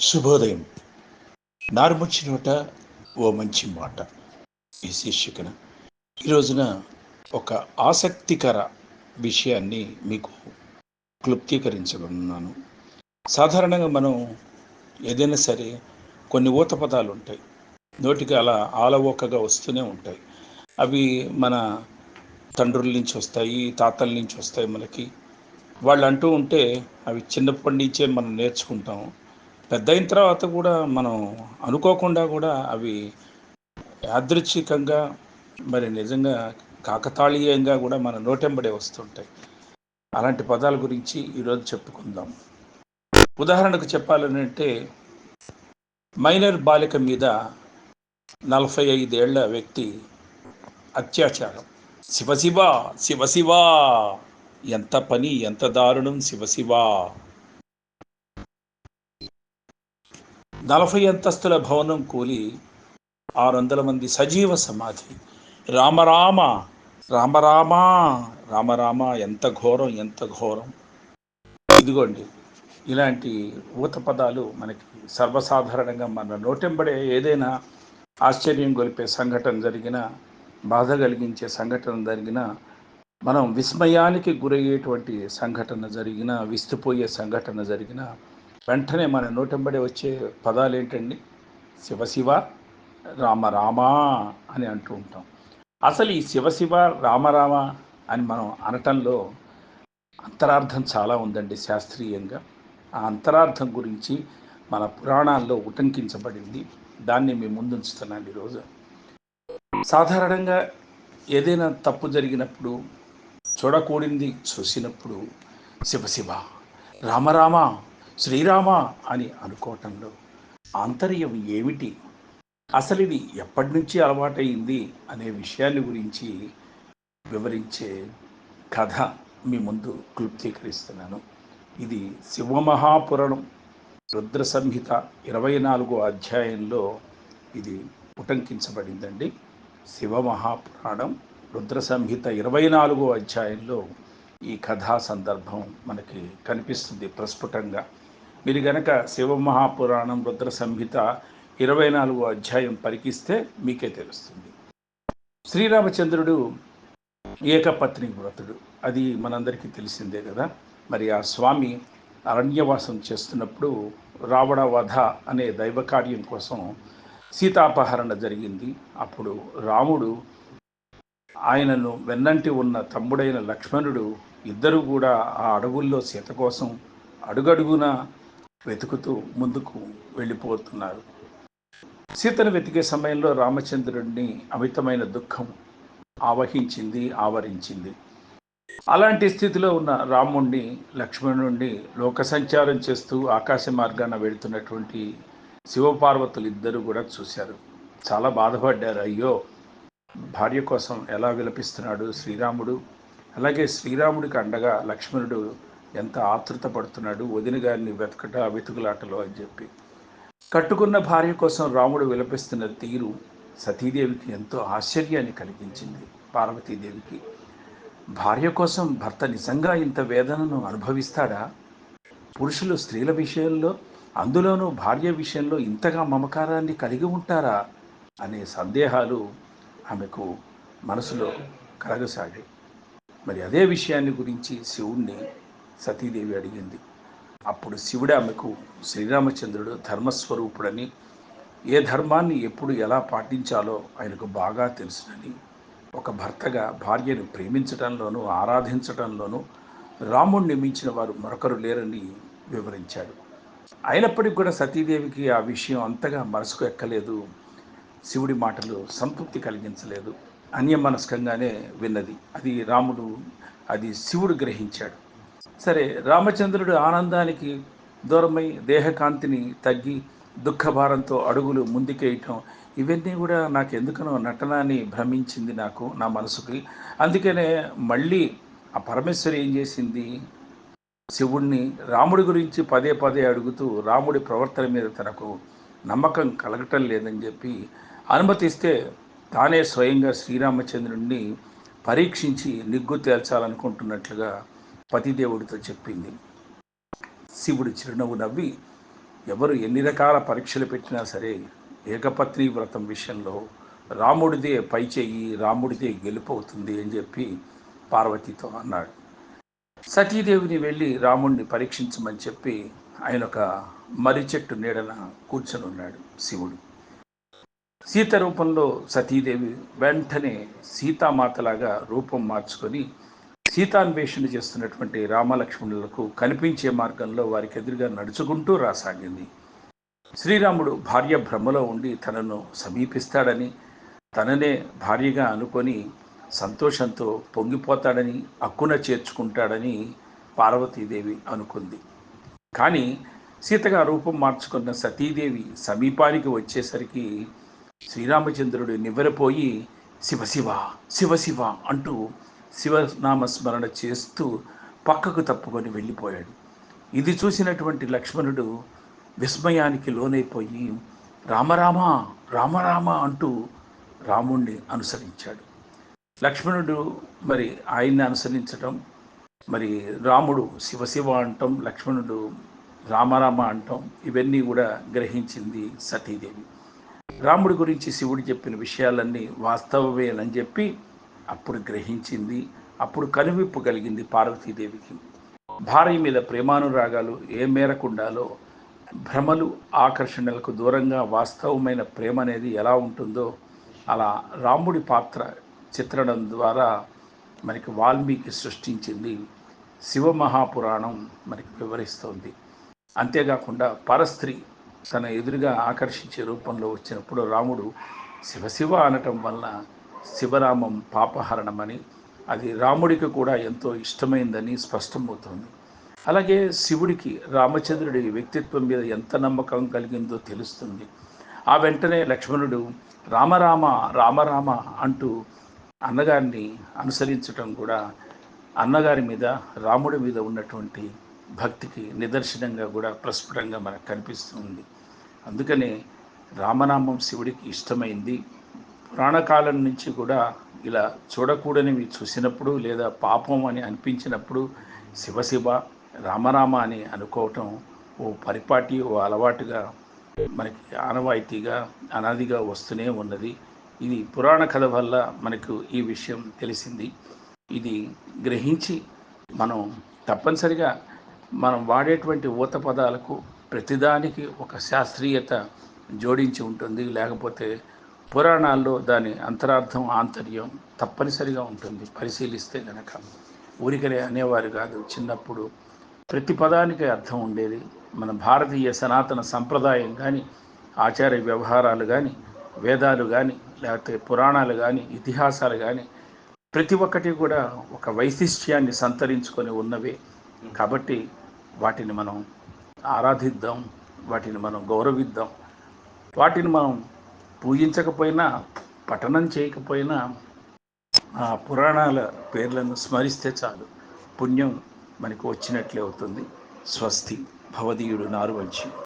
శుభోదయం. నారుముచ్చి నోట ఓ మంచి మాట. ఈ శీర్షికన ఈ రోజున ఒక ఆసక్తికర విషయాన్ని మీకు క్లుప్తీకరించనున్నాను సాధారణంగా మనం ఏదైనా సరే కొన్ని ఊత పదాలు ఉంటాయి. నోటికి అలా ఆలవోకగా వస్తూనే ఉంటాయి. అవి మన తండ్రుల నుంచి వస్తాయి తాతల నుంచి వస్తాయి మనకి. వాళ్ళు అంటూ ఉంటే అవి చిన్నప్పటి నుంచే మనం నేర్చుకుంటాం. పెద్ద అయిన తర్వాత కూడా మనం అనుకోకుండా కూడా అవి యాదృచ్ఛికంగా మరి నిజంగా కాకతాళీయంగా కూడా మన నోటెంబడే వస్తుంటాయి. అలాంటి పదాల గురించి ఈరోజు చెప్పుకుందాం. ఉదాహరణకు చెప్పాలంటే మైనర్ బాలిక మీద నలభై ఐదేళ్ళ వ్యక్తి అత్యాచారం. శివశివ శివశివ ఎంత పని ఎంత దారుణం శివశివ నలభై అంతస్తుల భవనం కూలి ఆరు వందల మంది సజీవ సమాధి. రామరామ రామరామ రామరామ ఎంత ఘోరం ఎంత ఘోరం. ఇదిగోండి ఇలాంటి ఊత పదాలు మనకి సర్వసాధారణంగా మన నోటెంబడే ఏదైనా ఆశ్చర్యం గొలిపే సంఘటన జరిగిన బాధ కలిగించే సంఘటన జరిగిన మనం విస్మయానికి గురయ్యేటువంటి సంఘటన జరిగిన విస్తుపోయే సంఘటన జరిగిన వెంటనే మన నోటెంబడి వచ్చే పదాలు ఏంటండి శివశివ రామరామ అని అంటూ ఉంటాం. అసలు ఈ శివశివ రామరామ అని మనం అనటంలో అంతరార్థం చాలా ఉందండి శాస్త్రీయంగా. ఆ అంతరార్థం గురించి మన పురాణాల్లో ఉటంకించబడింది. దాన్ని మేము ముందుంచుతున్నాను ఈరోజు. సాధారణంగా ఏదైనా తప్పు జరిగినప్పుడు చూడకూడింది చూసినప్పుడు శివశివ రామరామ శ్రీరామ అని అనుకోవటంలో ఆంతర్యం ఏమిటి? అసలు ఇది ఎప్పటి నుంచి అలవాటైంది అనే విషయాన్ని గురించి వివరించే కథ మీ ముందు క్లుప్తీకరిస్తున్నాను. ఇది శివమహాపురాణం రుద్ర సంహిత ఇరవై నాలుగో అధ్యాయంలో ఇది ఉటంకించబడిందండి శివమహాపురాణం రుద్ర సంహిత ఇరవై నాలుగో అధ్యాయంలో ఈ కథా సందర్భం మనకి కనిపిస్తుంది ప్రస్ఫుటంగా. మీరు గనక శివమహాపురాణం రుద్ర సంహిత ఇరవై నాలుగో అధ్యాయం పరికిస్తే మీకే తెలుస్తుంది. శ్రీరామచంద్రుడు ఏకపత్ని వ్రతుడు. అది మనందరికీ తెలిసిందే కదా. మరి ఆ స్వామి అరణ్యవాసం చేస్తున్నప్పుడు రావణ వధ అనే దైవ కార్యం కోసం సీతాపహరణ జరిగింది. అప్పుడు రాముడు ఆయనను వెన్నంటి ఉన్న తమ్ముడైన లక్ష్మణుడు ఇద్దరు కూడా ఆ అడవుల్లో సీత కోసం అడుగడుగున వెతుకుతూ ముందుకు వెళ్ళిపోతున్నారు. సీతను వెతికే సమయంలో రామచంద్రుడిని అమితమైన దుఃఖం ఆవహించింది ఆవరించింది. అలాంటి స్థితిలో ఉన్న రాముణ్ణి లక్ష్మణుణ్ణి లోక సంచారం చేస్తూ ఆకాశ మార్గాన వెళుతున్నటువంటి శివపార్వతులు ఇద్దరు కూడా చూశారు. చాలా బాధపడ్డారు. అయ్యో భార్య కోసం ఎలా విలపిస్తున్నాడు శ్రీరాముడు? అలాగే శ్రీరాముడికి అండగా లక్ష్మణుడు ఎంత ఆతృత పడుతున్నాడు వదిన గారిని వెతకట వెతుకులాటలో అని చెప్పి. కట్టుకున్న భార్య కోసం రాముడు విలపిస్తున్న తీరు సతీదేవికి ఎంతో ఆశ్చర్యాన్ని కలిగించింది పార్వతీదేవికి. భార్య కోసం భర్త నిజంగా ఇంత వేదనను అనుభవిస్తాడా? పురుషులు స్త్రీల విషయంలో అందులోనూ భార్య విషయంలో ఇంతగా మమకారాన్ని కలిగి ఉంటారా? అనే సందేహాలు ఆమెకు మనసులో కలగసాగాయి. మరి అదే విషయాన్ని గురించి శివుణ్ణి సతీదేవి అడిగింది. అప్పుడు శివుడు ఆమెకు శ్రీరామచంద్రుడు ధర్మస్వరూపుడని ఏ ధర్మాన్ని ఎప్పుడు ఎలా పాటించాలో ఆయనకు బాగా తెలుసునని ఒక భర్తగా భార్యను ప్రేమించటంలోనూ ఆరాధించటంలోనూ రాముణ్ణి మించిన వారు మరొకరు లేరని వివరించాడు. అయినప్పటికీ కూడా సతీదేవికి ఆ విషయం అంతగా మనసుకు ఎక్కలేదు. శివుడి మాటలు సంతృప్తి కలిగించలేదు. అన్యమనస్కంగానే విన్నది. అది రాముడు అది శివుడు గ్రహించాడు. సరే రామచంద్రుడు ఆనందానికి దూరమై దేహకాంతిని తగ్గి దుఃఖభారంతో అడుగులు ముందుకేయటం ఇవన్నీ కూడా నాకు ఎందుకనో నటనాన్ని భ్రమించింది నాకు నా మనసుకి. అందుకనే మళ్ళీ ఆ పరమేశ్వరి ఏం చేసింది? శివుణ్ణి రాముడి గురించి పదే పదే అడుగుతూ రాముడి ప్రవర్తన మీద తనకు నమ్మకం కలగటం లేదని చెప్పి అనుమతిస్తే తానే స్వయంగా శ్రీరామచంద్రుణ్ణి పరీక్షించి నిగ్గు తేల్చాలనుకుంటున్నట్లుగా పతిదేవుడితో చెప్పింది. శివుడు చిరునవ్వు నవ్వి ఎవరు ఎన్ని రకాల పరీక్షలు పెట్టినా సరే ఏకపత్ని వ్రతం విషయంలో రాముడిదే పై చెయ్యి రాముడిదే గెలుపు అవుతుంది అని చెప్పి పార్వతితో అన్నాడు. సతీదేవిని వెళ్ళి రాముడిని పరీక్షించమని చెప్పి ఆయన ఒక మర్రి చెట్టు నీడన కూర్చొని ఉన్నాడు శివుడు. సీత రూపంలో సతీదేవి వెంటనే సీతామాతలాగా రూపం మార్చుకొని సీతాన్వేషణ చేస్తున్నటువంటి రామలక్ష్మణులకు కనిపించే మార్గంలో వారికి ఎదురుగా నడుచుకుంటూ రాసాగింది. శ్రీరాముడు భార్య భ్రమలో ఉండి తనను సమీపిస్తాడని తననే భార్యగా అనుకొని సంతోషంతో పొంగిపోతాడని అక్కున చేర్చుకుంటాడని పార్వతీదేవి అనుకుంది. కానీ సీతగా రూపం మార్చుకున్న సతీదేవి సమీపానికి వచ్చేసరికి శ్రీరామచంద్రుడు నివ్వెరపోయి శివశివ శివశివ అంటూ శివనామస్మరణ చేస్తూ పక్కకు తప్పుకొని వెళ్ళిపోయాడు. ఇది చూసినటువంటి లక్ష్మణుడు విస్మయానికి లోనైపోయి రామరామ రామరామ అంటూ రాముణ్ణి అనుసరించాడు. లక్ష్మణుడు మరి ఆయన్ని అనుసరించటం మరి రాముడు శివశివ అంటాం లక్ష్మణుడు రామరామ అంటాం ఇవన్నీ కూడా గ్రహించింది సతీదేవి. రాముడి గురించి శివుడు చెప్పిన విషయాలన్నీ వాస్తవమేనని చెప్పి అప్పుడు గ్రహించింది అప్పుడు కనువిప్పు కలిగింది పార్వతీదేవికి. భార్య మీద ప్రేమానురాగాలు ఏ మేరకు ఉండాలో భ్రమలు ఆకర్షణలకు దూరంగా వాస్తవమైన ప్రేమ అనేది ఎలా ఉంటుందో అలా రాముడి పాత్ర చిత్రణం ద్వారా మనకి వాల్మీకి సృష్టించింది శివమహాపురాణం మనకి వివరిస్తోంది. అంతేకాకుండా పరస్త్రీ తన ఎదురుగా ఆకర్షించే రూపంలో వచ్చినప్పుడు రాముడు శివశివ అనటం వలన శివరామం పాపహరణమని అది రాముడికి కూడా ఎంతో ఇష్టమైందని స్పష్టమవుతోంది. అలాగే శివుడికి రామచంద్రుడి వ్యక్తిత్వం మీద ఎంత నమ్మకం కలిగిందో తెలుస్తుంది. ఆ వెంటనే లక్ష్మణుడు రామరామ రామరామ అంటూ అన్నగారిని అనుసరించటం కూడా అన్నగారి మీద రాముడి మీద ఉన్నటువంటి భక్తికి నిదర్శనంగా కూడా ప్రస్ఫుటంగా మనకు కనిపిస్తుంది. అందుకనే రామనామం శివుడికి ఇష్టమైంది. పురాణకాలం నుంచి కూడా ఇలా చూడకూడనివి చూసినప్పుడు లేదా పాపం అని అనిపించినప్పుడు శివశివ రామరామ అని అనుకోవటం ఓ పరిపాటి ఓ అలవాటుగా మనకి ఆనవాయితీగా అనాదిగా వస్తూనే ఉన్నది. ఇది పురాణ కథ వల్ల మనకు ఈ విషయం తెలిసింది. ఇది గ్రహించి మనం తప్పనిసరిగా మనం వాడేటువంటి ఊత పదాలకు ప్రతిదానికి ఒక శాస్త్రీయత జోడించి ఉంటుంది. లేకపోతే పురాణాల్లో దాని అంతరార్థం ఆంతర్యం తప్పనిసరిగా ఉంటుంది. పరిశీలిస్తే గనక ఊరికనే అనేవారు కాదు. చిన్నప్పుడు ప్రతి పదానికి అర్థం ఉండేది. మన భారతీయ సనాతన సంప్రదాయం కానీ ఆచార వ్యవహారాలు కానీ వేదాలు కానీ లేకపోతే పురాణాలు కానీ ఇతిహాసాలు కానీ ప్రతి ఒక్కటి కూడా ఒక వైశిష్ట్యాన్ని సంతరించుకొని ఉన్నవే. కాబట్టి వాటిని మనం ఆరాధిద్దాం వాటిని మనం గౌరవిద్దాం వాటిని మనం పూజించకపోయినా పఠనం చేయకపోయినా ఆ పురాణాల పేర్లను స్మరిస్తే చాలు. పుణ్యం మనకు వచ్చినట్లే అవుతుంది. స్వస్తి భవదీయుడు నారువంశి